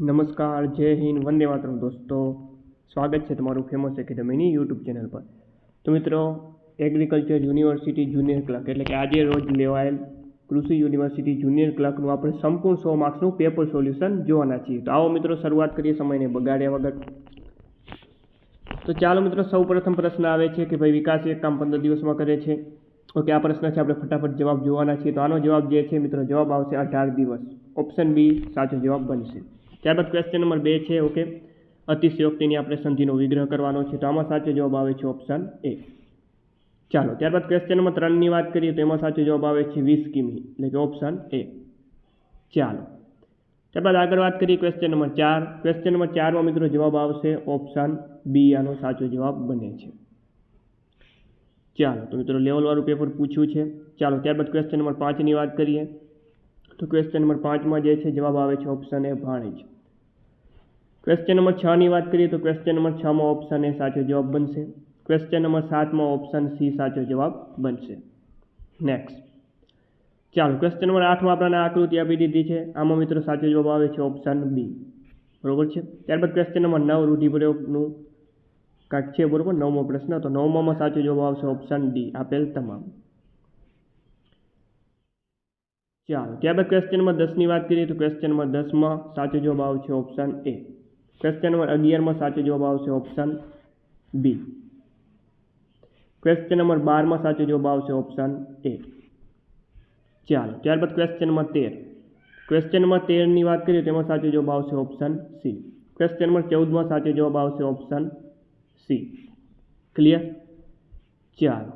નમસ્કાર, જય હિન્દ, વંદે માતરમ દોસ્તો. સ્વાગત છે તમારું ફેમસ એકેડમીની યુટ્યુબ ચેનલ પર. તો મિત્રો એગ્રીકલ્ચર યુનિવર્સિટી જુનિયર ક્લર્ક એટલે કે આજે રોજ લેવાયેલ કૃષિ યુનિવર્સિટી જુનિયર ક્લર્કનું આપણે સંપૂર્ણ સો માર્ક્સનું પેપર સોલ્યુશન જોવાના છીએ. તો આવો મિત્રો, શરૂઆત કરીએ સમયને બગાડ્યા વગર. તો ચાલો મિત્રો સૌ પ્રથમ પ્રશ્ન આવે છે કે ભાઈ, વિકાસ એક કામ પંદર દિવસમાં કરે છે? ઓકે, આ પ્રશ્ન છે, આપણે ફટાફટ જવાબ જોવાના છીએ. તો આનો જવાબ જે છે, મિત્રો, જવાબ આવશે અઢાર દિવસ. ઓપ્શન બી સાચો જવાબ બનશે. ત્યારબાદ ક્વેશ્ચન નંબર બે છે ઓકે અતિશયોક્તિની આપણે સંધિનો વિગ્રહ કરવાનો છે, તો આમાં સાચો જવાબ આવે છે ઓપ્શન એ ચાલો, ત્યારબાદ ક્વેશ્ચન નંબર ત્રણની વાત કરીએ, તો એમાં સાચો જવાબ આવે છે વીસ કિમી, એટલે કે ઓપ્શન એ ચાલો, ત્યારબાદ આગળ વાત કરીએ ક્વેશ્ચન નંબર ચાર. ક્વેશ્ચન નંબર ચારમાં મિત્રો જવાબ આવશે ઓપ્શન બી આનો સાચો જવાબ બને છે. ચાલો, તો મિત્રો લેવલવાળું પેપર પૂછ્યું છે. ચાલો, ત્યારબાદ ક્વેશ્ચન નંબર પાંચની વાત કરીએ, તો ક્વેશ્ચન નંબર પાંચમાં જે છે, જવાબ આવે છે ઓપ્શન એ ભાણેજ. ક્વેશ્ચન નંબર છની વાત કરીએ તો ક્વેશ્ચન નંબર છમાં ઓપ્શન એ સાચો જવાબ બનશે. ક્વેશ્ચન નંબર સાતમાં ઓપ્શન સી સાચો જવાબ બનશે. નેક્સ્ટ ચાલો ક્વેશ્ચન નંબર આઠમાં આપણને આકૃતિ આપી દીધી છે. આમાં મિત્રો સાચો જવાબ આવે છે ઓપ્શન બી બરોબર છે? ત્યારબાદ ક્વેશ્ચન નંબર નવ, રૂઢિપ્રયોગનું કાંઈક છે બરોબર? નવમો પ્રશ્ન. તો નવમામાં સાચો જવાબ આવશે ઓપ્શન ડી આપેલ તમામ. ચાલો, ત્યારબાદ ક્વેશ્ચન નંબર દસની વાત કરીએ તો ક્વેશ્ચન નંબર દસમાં સાચો જવાબ આવશે ઓપ્શન એ ક્વેશ્ચન નંબર અગિયારમાં સાચો જવાબ આવશે ઓપ્શન બી ક્વેશ્ચન નંબર બારમાં સાચો જવાબ આવશે ઓપ્શન એ ચાલો ત્યારબાદ ક્વેશ્ચન નંબર તેર ક્વેશ્ચન નંબર તેરની વાત કરીએ તેમાં સાચો જવાબ આવશે ઓપ્શન સી ક્વેશ્ચન નંબર ચૌદમાં સાચો જવાબ આવશે ઓપ્શન સી ક્લિયર ચાલો.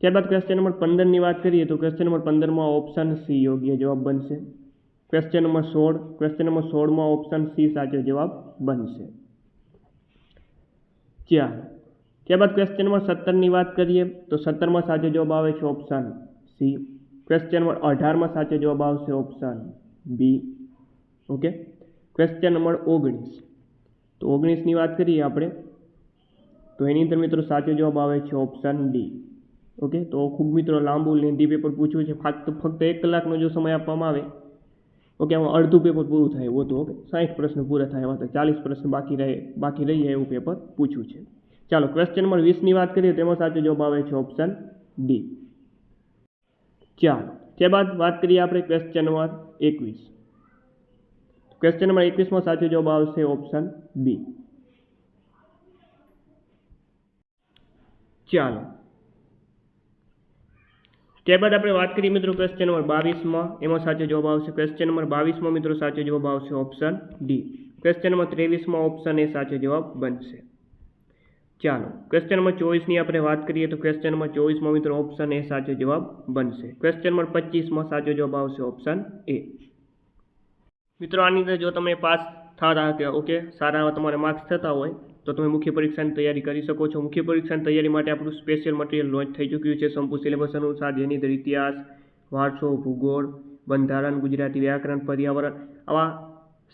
ત્યારબાદ ક્વેશ્ચન નંબર પંદરની વાત કરીએ તો ક્વેશ્ચન નંબર પંદરમાં ઓપ્શન સી યોગ્ય જવાબ બનશે. ક્વેશ્ચન નંબર સોળ. ક્વેશ્ચન નંબર સોળમાં ઓપ્શન સી સાચો જવાબ બનશે. ચાર ત્યારબાદ ક્વેશ્ચન નંબર સત્તરની વાત કરીએ. તો સત્તરમાં સાચો જવાબ આવે છે ઓપ્શન સી ક્વેશ્ચન નંબર અઢારમાં સાચો જવાબ આવશે option B okay question number ઓગણીસ. તો ઓગણીસની વાત કરીએ આપણે. તો એની અંદર મિત્રો સાચો જવાબ આવે છે ઓપ્શન ડી ઓકે તો ખૂબ મિત્રો લાંબુ લેન્ધી પેપર પૂછ્યું છે. ફક્ત ફક્ત એક કલાકનો જો સમય આપવામાં આવે ઓકે, આમાં અડધું પેપર પૂરું થાય એવું હતું, ઓકે. સાઠ પ્રશ્ન પૂરા થાય એવા તો ચાલીસ પ્રશ્ન બાકી રહે, બાકી રહી એવું પેપર પૂછ્યું છે. ચાલો ક્વેશ્ચન નંબર વીસની વાત કરીએ, તેમાં સાચો જવાબ આવે છે ઓપ્શન ડી ચાલો ત્યારબાદ વાત કરીએ આપણે ક્વેશ્ચન નંબર એકવીસ. ક્વેશ્ચન નંબર એકવીસમાં સાચો જવાબ આવશે ઓપ્શન બી ચાલો ત્યારબાદ આપણે વાત કરીએ મિત્રો ક્વેશ્ચન નંબર બાવીસમાં. એમાં સાચો જવાબ આવશે. ક્વેશ્ચન નંબર બાવીસમાં મિત્રો સાચો જવાબ આવશે ઓપ્શન ડી ક્વેશ્ચન નંબર ત્રેવીસમાં ઓપ્શન એ સાચો જવાબ બનશે. ચાલો ક્વેશ્ચન નંબર ચોવીસની આપણે વાત કરીએ તો ક્વેશ્ચન નંબર ચોવીસમાં મિત્રો ઓપ્શન એ સાચો જવાબ બનશે. ક્વેશ્ચન નંબર પચીસમાં સાચો જવાબ આવશે ઓપ્શન એ મિત્રો આની અંદર જો તમે પાસ થતા કે ઓકે સારા તમારે માર્ક્સ થતા હોય તો તમે મુખ્ય પરીક્ષાની તૈયારી કરી શકો છો. મુખ્ય પરીક્ષાની તૈયારી માટે આપણું સ્પેશિયલ મટીરિયલ લોન્ચ થઈ ચૂક્યું છે. સંપૂર્ણ સિલેબસ અનુસાર જેની અંદર ઇતિહાસ, વારસો, ભૂગોળ, બંધારણ, ગુજરાતી વ્યાકરણ, પર્યાવરણ આવા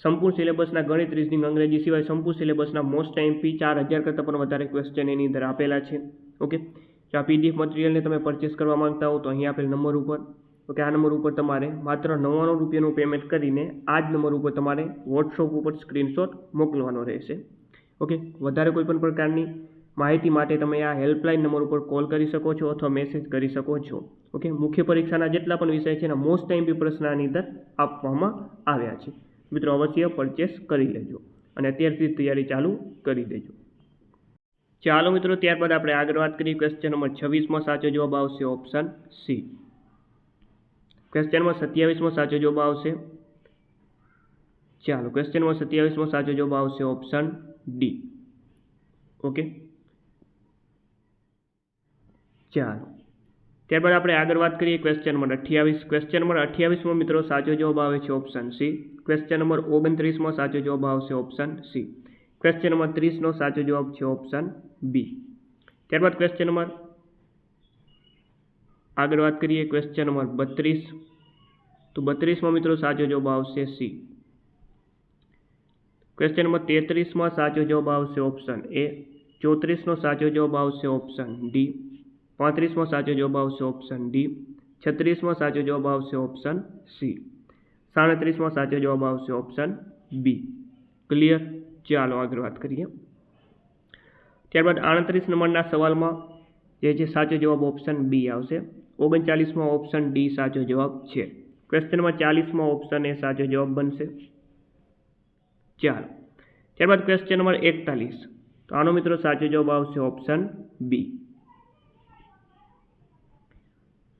સંપૂર્ણ સિલેબસના ગણિત રીઝનિંગ અંગ્રેજી સિવાય સંપૂર્ણ સિલેબસના મોસ્ટ એમપી ચાર હજાર કરતાં પણ વધારે ક્વેશ્ચન એની અંદર આપેલા છે. ઓકે જો આ પીડીએફ મટીરિયલને તમે પરચેસ કરવા માંગતા હો તો અહીં આપેલ નંબર ઉપર ઓકે આ નંબર ઉપર તમારે માત્ર નવ્વાણું રૂપિયાનું પેમેન્ટ કરીને આ જ નંબર ઉપર તમારે વોટ્સઅપ ઉપર સ્ક્રીનશોટ મોકલવાનો રહેશે. ઓકે? વધારે કોઈ પણ પ્રકારની માહિતી માટે તમે આ હેલ્પલાઇન નંબર ઉપર કોલ કરી શકો છો અથવા મેસેજ કરી શકો છો. ઓકે? મુખ્ય પરીક્ષાના જેટલા પણ વિષય છે એના મોસ્ટ ટાઈમ પ્રશ્ન આની અંદર આપવામાં આવ્યા છે. મિત્રો, અવશ્ય પરચેસ કરી લેજો અને અત્યારથી તૈયારી ચાલુ કરી દેજો. ચાલો મિત્રો, ત્યારબાદ આપણે આગળ વાત કરીએ ક્વેશ્ચન નંબર છવ્વીસમાં સાચો જવાબ આવશે ઓપ્શન સી ક્વેશ્ચન નંબર સત્યાવીસમાં સાચો જવાબ આવશે. ચાલો ક્વેશ્ચન નંબર સત્યાવીસમાં સાચો જવાબ આવશે ઓપ્શન ડી ઓકે ચાલો. ત્યારબાદ આપણે આગળ વાત કરીએ ક્વેશ્ચન નંબર અઠ્યાવીસ. ક્વેશ્ચન નંબર અઠ્યાવીસમાં મિત્રો સાચો જવાબ આવે છે ઓપ્શન સી ક્વેશ્ચન નંબર ઓગણત્રીસમાં સાચો જવાબ આવશે ઓપ્શન સી ક્વેશ્ચન નંબર ત્રીસનો સાચો જવાબ છે ઓપ્શન બી ત્યારબાદ ક્વેશ્ચન નંબર આગળ વાત કરીએ ક્વેશ્ચન નંબર બત્રીસ. તો બત્રીસમાં મિત્રો સાચો જવાબ આવશે સી ક્વેશ્ચન નંબર તેત્રીસમાં સાચો જવાબ આવશે ઓપ્શન એ ચોત્રીસનો સાચો જવાબ આવશે ઓપ્શન ડી પાંત્રીસમાં સાચો જવાબ આવશે ઓપ્શન ડી છત્રીસમાં સાચો જવાબ આવશે ઓપ્શન સી સાડત્રીસમાં સાચો જવાબ આવશે ઓપ્શન બી ક્લિયર ચાલો આગળ વાત કરીએ. ત્યારબાદ આડત્રીસ નંબરના સવાલમાં જે છે સાચો જવાબ ઓપ્શન બી આવશે ઓગણચાલીસમાં ઓપ્શન ડી સાચો જવાબ છે. ક્વેશ્ચનમાં ચાલીસમાં ઓપ્શન એ સાચો જવાબ બનશે. ચાલો ત્યારબાદ ક્વેશ્ચન નંબર એકતાલીસ. તો આનો મિત્રો સાચો જવાબ આવશે ઓપ્શન બી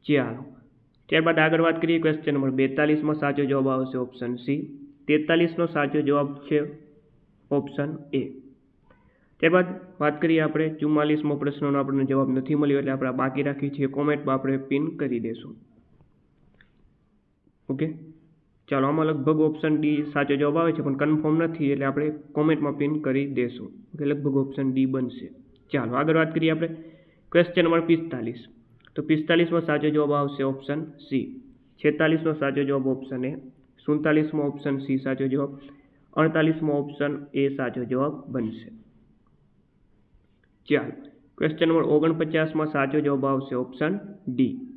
ચાલો. ત્યારબાદ આગળ વાત કરીએ ક્વેશ્ચન નંબર બેતાલીસમાં સાચો જવાબ આવશે ઓપ્શન સી તેતાલીસનો સાચો જવાબ છે ઓપ્શન એ ત્યારબાદ વાત કરીએ આપણે ચુમ્માલીસમો પ્રશ્નનો આપણને જવાબ નથી મળ્યો એટલે આપણે બાકી રાખીએ છીએ. કોમેન્ટમાં આપણે પિન કરી દઈશું ઓકે ચાલો, આમાં લગભગ ઓપ્શન ડી સાચો જવાબ આવે છે, પણ કન્ફર્મ નથી, એટલે આપણે કોમેન્ટમાં પિન કરી દેશું. કે લગભગ ઓપ્શન ડી બનશે. ચાલો, આગળ વાત કરીએ આપણે. ક્વેશ્ચન નંબર પિસ્તાલીસ. તો પિસ્તાલીસમાં સાચો જવાબ આવશે ઓપ્શન સી છેતાલીસનો સાચો જવાબ ઓપ્શન એ સુડતાલીસમાં ઓપ્શન સી સાચો જવાબ. અડતાલીસમાં ઓપ્શન એ સાચો જવાબ બનશે. ચાલો ક્વેશ્ચન નંબર ઓગણપચાસમાં સાચો જવાબ આવશે ઓપ્શન ડી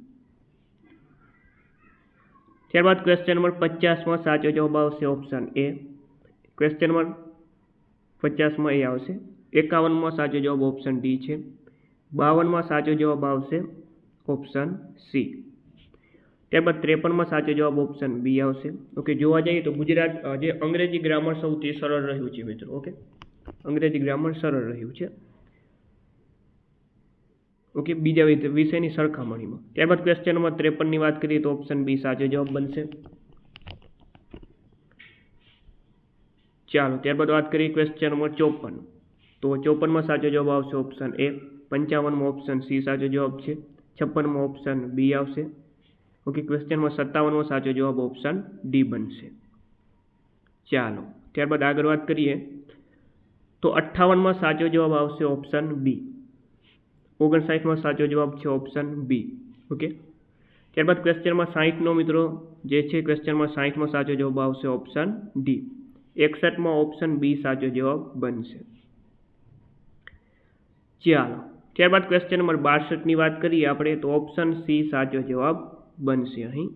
ત્યારબાદ ક્વેશ્ચન નંબર પચાસમાં સાચો જવાબ આવશે ઓપ્શન એ ક્વેશ્ચન નંબર પચાસમાં એ આવશે. એકાવનમાં સાચો જવાબ ઓપ્શન ડી છે. બાવનમાં સાચો જવાબ આવશે ઓપ્શન સી ત્યારબાદ ત્રેપનમાં સાચો જવાબ ઓપ્શન બી આવશે. ઓકે જોવા જઈએ તો ગુજરાત જે અંગ્રેજી ગ્રામર સૌથી સરળ રહ્યું છે મિત્રો ઓકે અંગ્રેજી ગ્રામર સરળ રહ્યું છે. ઓકે, બીજા વિષયની સરખામણીમાં. ત્યારબાદ ક્વેશ્ચન નંબર ત્રેપનની વાત કરીએ તો ઓપ્શન બી સાચો જવાબ બનશે. ચાલો, ત્યારબાદ વાત કરીએ ક્વેશ્ચન નંબર ચોપન. તો ચોપનમાં સાચો જવાબ આવશે ઓપ્શન એ પંચાવનમાં ઓપ્શન સી સાચો જવાબ છે. છપ્પનમાં ઓપ્શન બી આવશે. ઓકે ક્વેશ્ચનમાં સત્તાવનમાં સાચો જવાબ ઓપ્શન ડી બનશે. ચાલો, ત્યારબાદ આગળ વાત કરીએ. તો અઠ્ઠાવનમાં સાચો જવાબ આવશે ઓપ્શન બી ઓગણસાઠમાં સાચો જવાબ છે ઓપ્શન બી ઓકે ત્યારબાદ ક્વેશ્ચનમાં સાહીઠનો મિત્રો જે છે ક્વેશ્ચનમાં સાહીઠમાં સાચો જવાબ આવશે ઓપ્શન ડી એકસઠમાં ઓપ્શન બી સાચો જવાબ બનશે. ચાલો, ત્યારબાદ ક્વેશ્ચન નંબર બાસઠની વાત કરીએ આપણે, તો ઓપ્શન સી સાચો જવાબ બનશે અહીં.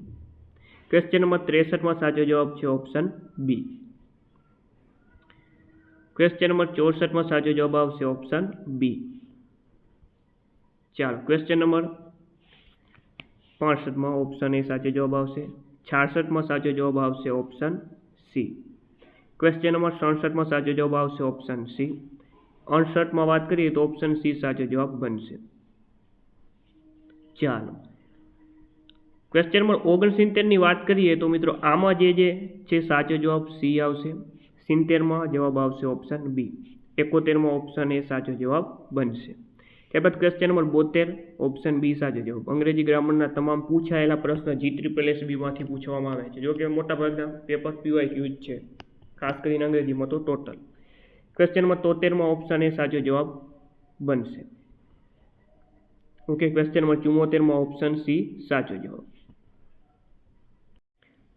ક્વેશ્ચન નંબર ત્રેસઠમાં સાચો જવાબ છે ઓપ્શન બી ક્વેશ્ચન નંબર ચોસઠમાં સાચો જવાબ આવશે ઓપ્શન બી ચાલો ક્વેશ્ચન નંબર પાસઠમાં ઓપ્શન એ સાચો જવાબ આવશે. છાસઠમાં સાચો જવાબ આવશે ઓપ્શન સી ક્વેશ્ચન નંબર સડસઠમાં સાચો જવાબ આવશે ઓપ્શન સી અડસઠમાં વાત કરીએ તો ઓપ્શન સી સાચો જવાબ બનશે. ચાલો ક્વેશ્ચન નંબર ઓગણસિત્તેરની વાત કરીએ તો મિત્રો આમાં જે જે છે સાચો જવાબ સી આવશે. સિત્તેરમાં જવાબ આવશે ઓપ્શન બી એકોતેરમાં ઓપ્શન એ સાચો જવાબ બનશે. ત્યારબાદ ક્વેશ્ચન નંબર બોતેર ઓપ્શન બી સાચો જવાબ અંગ્રેજી ગ્રામરના તમામ પૂછાયેલા પ્રશ્ન જી ટ્રિપલ એસ બીમાંથી પૂછવામાં આવે છે. જો કે મોટાભાગના પેપર પીવાય ક્યુ છે. ખાસ કરીને અંગ્રેજીમાં તો ટોટલ ક્વેશ્ચનમાં તોતેરમાં ઓપ્શન એ સાચો જવાબ બનશે. ઓકે ક્વેશ્ચન નંબર ચુમ્મોતેરમાં ઓપ્શન સી સાચો જવાબ.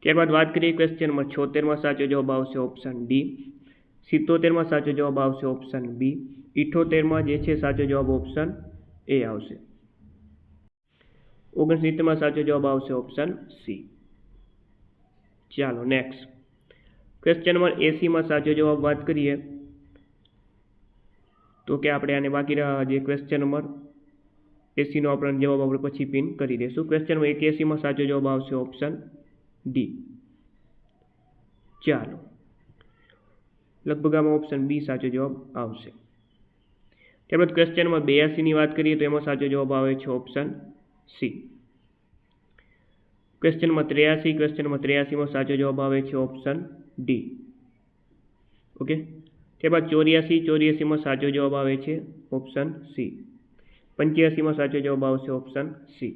ત્યારબાદ વાત કરીએ ક્વેશ્ચન નંબર છોતેરમાં સાચો જવાબ આવશે ઓપ્શન ડી સિત્તોતેરમાં સાચો જવાબ આવશે ઓપ્શન બી ઇઠોતેરમાં જે છે સાચો જવાબ ઓપ્શન એ આવશે. ઓગણસિત્તેરમાં સાચો જવાબ આવશે ઓપ્શન સી ચાલો નેક્સ્ટ ક્વેશ્ચન નંબર એસીમાં સાચો જવાબ વાત કરીએ. તો કે આપણે આને બાકી જે ક્વેશ્ચન નંબર એસીનો આપણને જવાબ આપણે પછી પિન કરી દઈશું. ક્વેશ્ચન નંબર એક્યાસીમાં સાચો જવાબ આવશે ઓપ્શન ડી ચાલો. લગભગ આમાં ઓપ્શન બી સાચો જવાબ આવશે. ત્યારબાદ ક્વેશ્ચનમાં બેયાસીની વાત કરીએ તો એમાં સાચો જવાબ આવે છે ઓપ્શન સી ક્વેશ્ચનમાં ત્રેયાસી ક્વેશ્ચનમાં ત્રેયાસીમાં સાચો જવાબ આવે છે ઓપ્શન ડી ઓકે ત્યારબાદ ચોર્યાસી ચોર્યાસીમાં સાચો જવાબ આવે છે ઓપ્શન સી પંચ્યાસીમાં સાચો જવાબ આવશે ઓપ્શન સી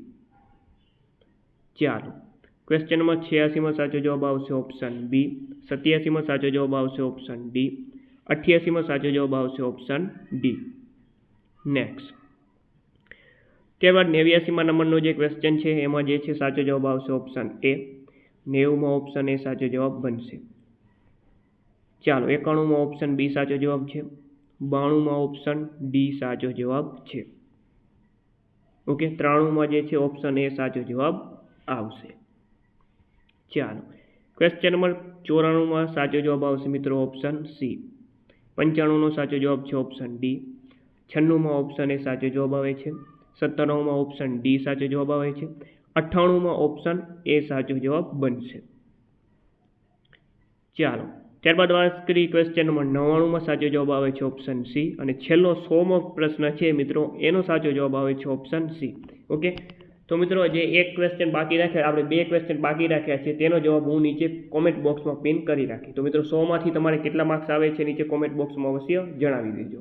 ચાલો. ક્વેશ્ચન નંબર છ્યાસીમાં સાચો જવાબ આવશે ઓપ્શન બી સત્યાસીમાં સાચો જવાબ આવશે ઓપ્શન ડી અઠ્યાસીમાં સાચો જવાબ આવશે ઓપ્શન ડી નેક્સ્ટ ત્યારબાદ નેવ્યાસીમાં નંબરનો જે ક્વેશ્ચન છે, એમાં જે છે, સાચો જવાબ આવશે ઓપ્શન એ નેવુંમાં ઓપ્શન એ સાચો જવાબ બનશે. ચાલો, એકાણુંમાં ઓપ્શન બી સાચો જવાબ છે. બાણુંમાં ઓપ્શન ડી સાચો જવાબ છે. ઓકે ત્રાણુંમાં જે છે ઓપ્શન એ સાચો જવાબ આવશે. ચાલો ક્વેશ્ચન નંબર ચોરાણુંમાં સાચો જવાબ આવશે મિત્રો ઓપ્શન સી પંચાણુંનો સાચો જવાબ છે ઓપ્શન ડી છન્નુંમાં ઓપ્શન એ સાચો જવાબ આવે છે. સત્તાણુંમાં ઓપ્શન ડી સાચો જવાબ આવે છે. અઠ્ઠાણુંમાં ઓપ્શન એ સાચો જવાબ બનશે. ચાલો, ત્યારબાદ વાત કરી ક્વેશ્ચન નંબર નવ્વાણુંમાં સાચો જવાબ આવે છે ઓપ્શન સી અને છેલ્લો સોમો પ્રશ્ન છે મિત્રો, એનો સાચો જવાબ આવે છે ઓપ્શન સી ઓકે તો મિત્રો જે એક ક્વેશ્ચન બાકી રાખ્યા, આપણે બે ક્વેશ્ચન બાકી રાખ્યા છે, તેનો જવાબ હું નીચે કોમેન્ટ બોક્સમાં પિન કરી રાખી તો મિત્રો સોમાંથી તમારે કેટલા માર્ક્સ આવે છે, નીચે કોમેન્ટ બોક્સમાં અવશ્ય જણાવી દેજો.